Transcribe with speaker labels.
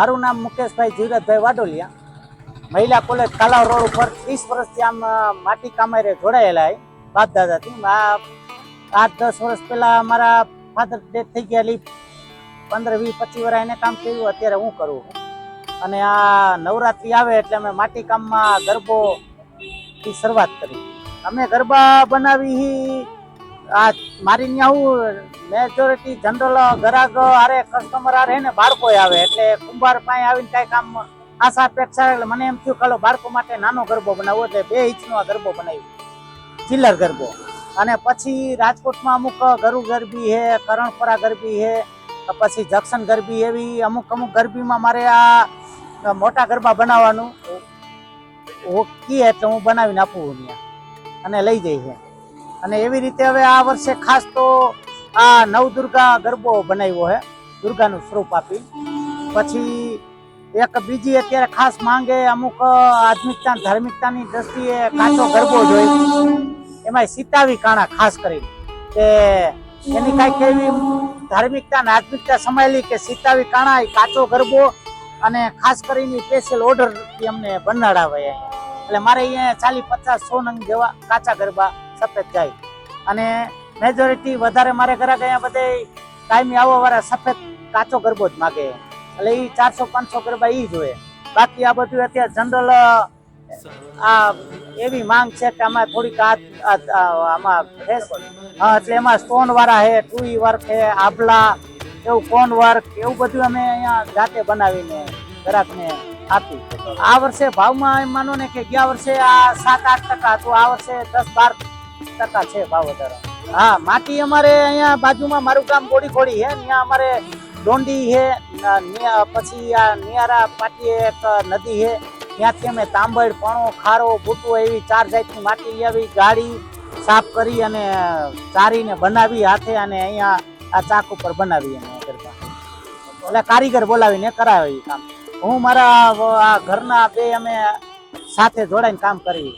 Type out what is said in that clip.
Speaker 1: મારું નામ મુકેશભાઈ જીરતભાઈ વાડોલિયા. મહિલા કોલેજ કાલાવ રોડ ઉપર ત્રીસ વર્ષથી આમ માટી કામારે જોડાયેલા બાપ દાદાથી. આઠ, દસ વર્ષ પહેલા મારા ફાધર ડેથ થઈ ગયા પંદર, વીસ, પચીસ વર્ષ એને કામ કર્યું, અત્યારે હું કરું અને આ નવરાત્રી આવે એટલે અમે માટી કામમાં ગરબો થી શરૂઆત કરી. અમે ગરબા બનાવી આ મારી ત્યાં હું મેજોરિટી જનરલ ગ્રાહક હારે કસ્ટમર આરે ને બાળકો આવે. એટલે કુંભાર પાસે આવીને કાંઈ કામ આશા અપેક્ષા એટલે મને એમ થયું કાલો બાળકો માટે નાનો ગરબો બનાવવો એટલે બે ઇંચનો ગરબો બનાવ્યો ચિલ્લર ગરબો. અને પછી રાજકોટમાં અમુક ગરુ ગરબી હે, કરણપરા ગરબી હે પછી જંક્શન ગરબી એવી અમુક અમુક ગરબીમાં મારે આ મોટા ગરબા બનાવવાનું. ઓકે એટલે હું બનાવીને આપું અને લઈ જઈ છે અને એવી રીતે હવે આ વર્ષે ખાસ તો આ નવદુર્ગા ગરબો બનાવ્યો છે દુર્ગાનું સ્વરૂપ આપી. પછી એક બીજી અત્યારે ખાસ માંગે અમુક આધુનિકતા ધાર્મિકતાની દ્રષ્ટિએ કાચો ગરબો જોઈ. એમાં સીતાવી કાણા ખાસ કરી કે એની કાંઈક એવી ધાર્મિકતા અને આધુનિકતા સમાયેલી કે સીતાવી કાણા એ કાચો ગરબો અને ખાસ કરીને સ્પેશિયલ ઓર્ડર અમને બનાડાવે. એટલે મારે અહીંયા ચાલી પચાસ સો નંગ જેવા કાચા ગરબા સફેદ જાય અને મેજોરિટી વધારે મારે ઘરે અહીંયા બધે કાયમી આવવા વાળા સફેદ કાચો ગરબો જ માગે. એટલે એ ચારસો, પાંચસો ગરબા એ જોઈએ બાકી આ બધું અત્યારે જનરલ આ એવી માંગ છે કે આમાં થોડીક આમાં હા એટલે એમાં સ્ટોન વાળા હે ટુઈ વર્ક હે આભલા, એવું કોન વર્ક એવું બધું અમે અહીંયા જાતે બનાવીને ગ્રાહકને આપી આ વર્ષે ભાવમાં એમ માનો ને કે ગયા વર્ષે આ સાત, આઠ ટકા હતું, આ વર્ષે દસ, બાર ટકા છે ભાવ વધારો. હા, માટી અમારે અહીંયા બાજુમાં મારું ગામ ગોડી ખોડી છે. ત્યાં અમારે ડોંડી છે પછી આ નિયારા પાટીએ એક નદી છે. ત્યાંથી અમે તાંબડ, પણો, ખારો બુટો એવી ચાર જાતની માટી લઈ આવી, ગાડી સાફ કરી અને ચારીને બનાવી હાથે અને અહીંયા આ ચાક ઉપર બનાવી અમે ગરબા. એટલે કારીગર બોલાવીને કરાવે કામ. હું મારા આ ઘરના બે અમે સાથે જોડાઈને કામ કરી.